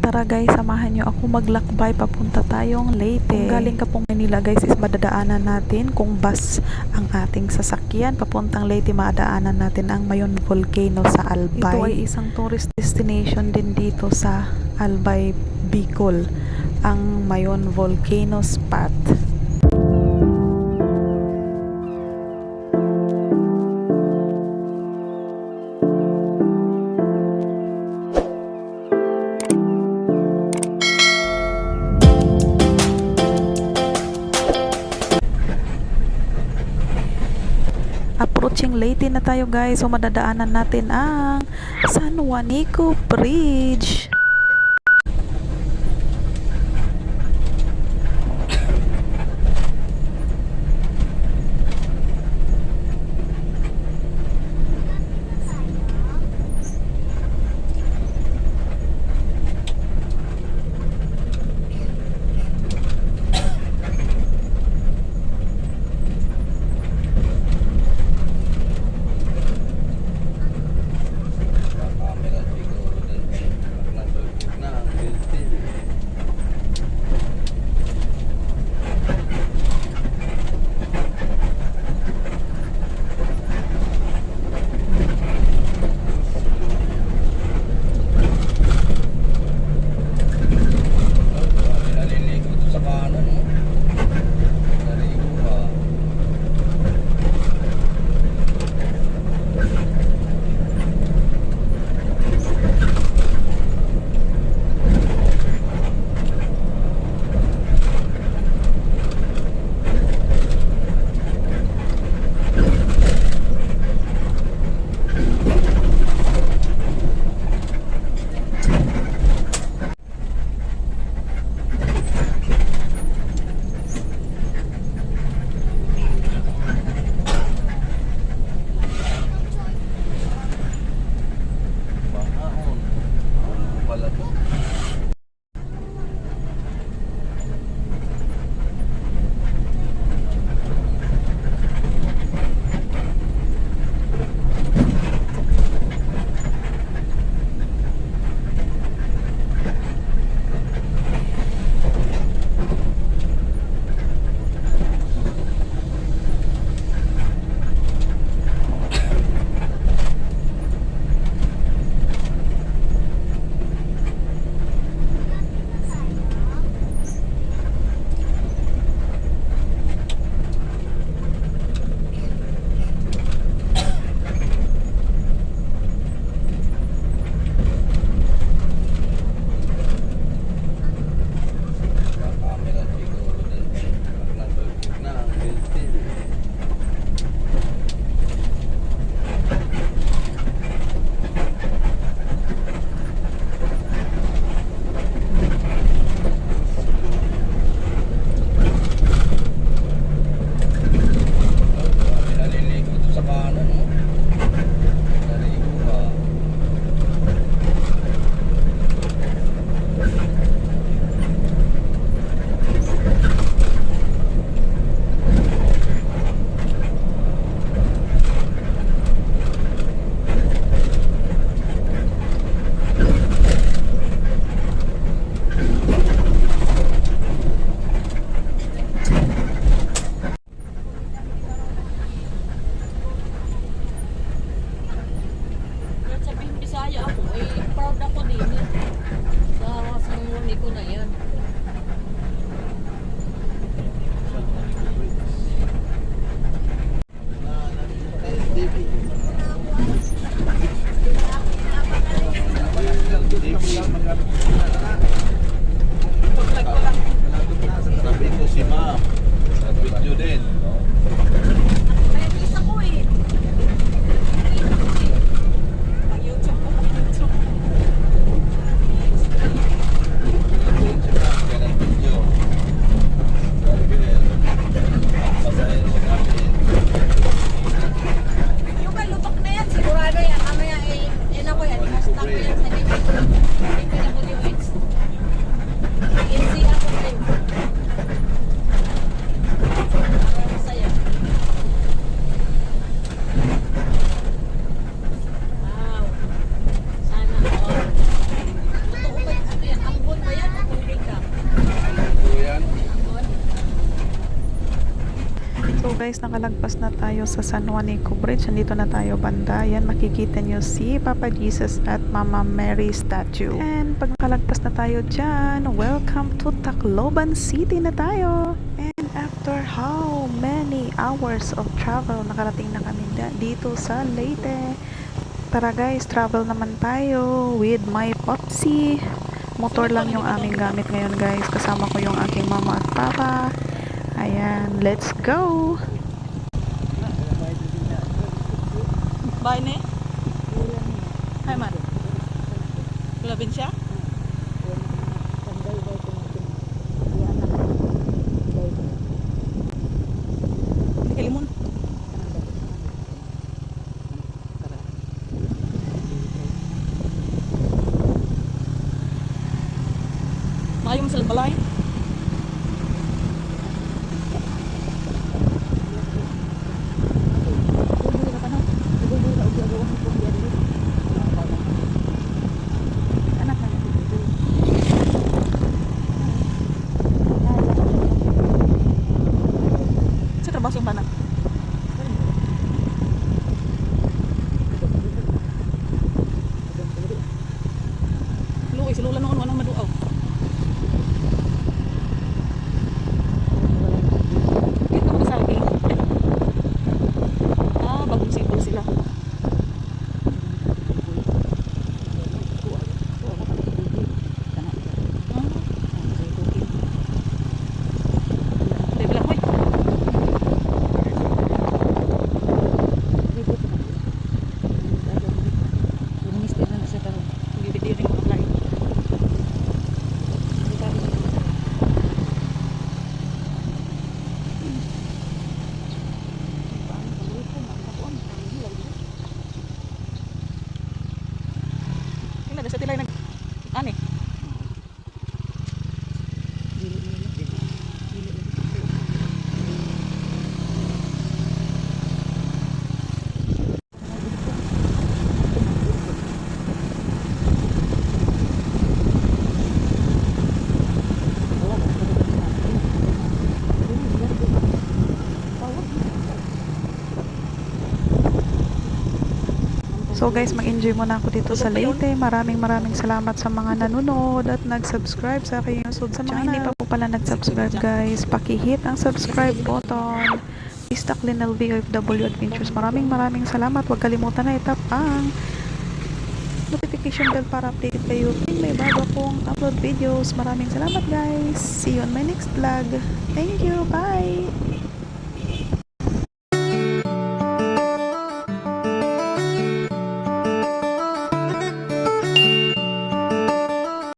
Tara guys, samahan nyo ako maglakbay papunta tayong Leyte. Kung galing ka pong Manila guys is madadaanan natin kung bus ang ating sasakyan. Papuntang Leyte madaanan natin ang Mayon Volcano sa Albay. Ito ay isang tourist destination din dito sa Albay, Bicol. Ang Mayon Volcano Spot. Leyte na tayo guys. So madadaanan natin ang San Juanico Bridge guys, nakalagpas na tayo sa San Juanico Bridge. Nandito na tayo banda. Yan, makikita nyo si Papa Jesus at Mama Mary statue. And pag nakalagpas na tayo dyan, welcome to Tacloban City na tayo. And after how many hours of travel, nakarating na kami dito sa Leyte. Tara guys, travel naman tayo with my Popsi. Motor lang yung aming gamit ngayon guys. Kasama ko yung aking mama at papa. Ayan, let's go! Bye ne? Hai man. Labin siya? Maayo mo sa balay. Luis Lula no. Sa tilay nag... So guys, mag-enjoy muna ako dito sa Leyte. Maraming maraming salamat sa mga nanonood at nag-subscribe sa aking YouTube Sa mga hindi pa po pala nag-subscribe guys, paki-hit ang subscribe button. Istak Linel VFW Adventures. Maraming maraming salamat. Huwag kalimutan na itap ang notification bell para updated kayo kung may bago akong upload videos. Maraming salamat guys. See you on my next vlog. Thank you. Bye!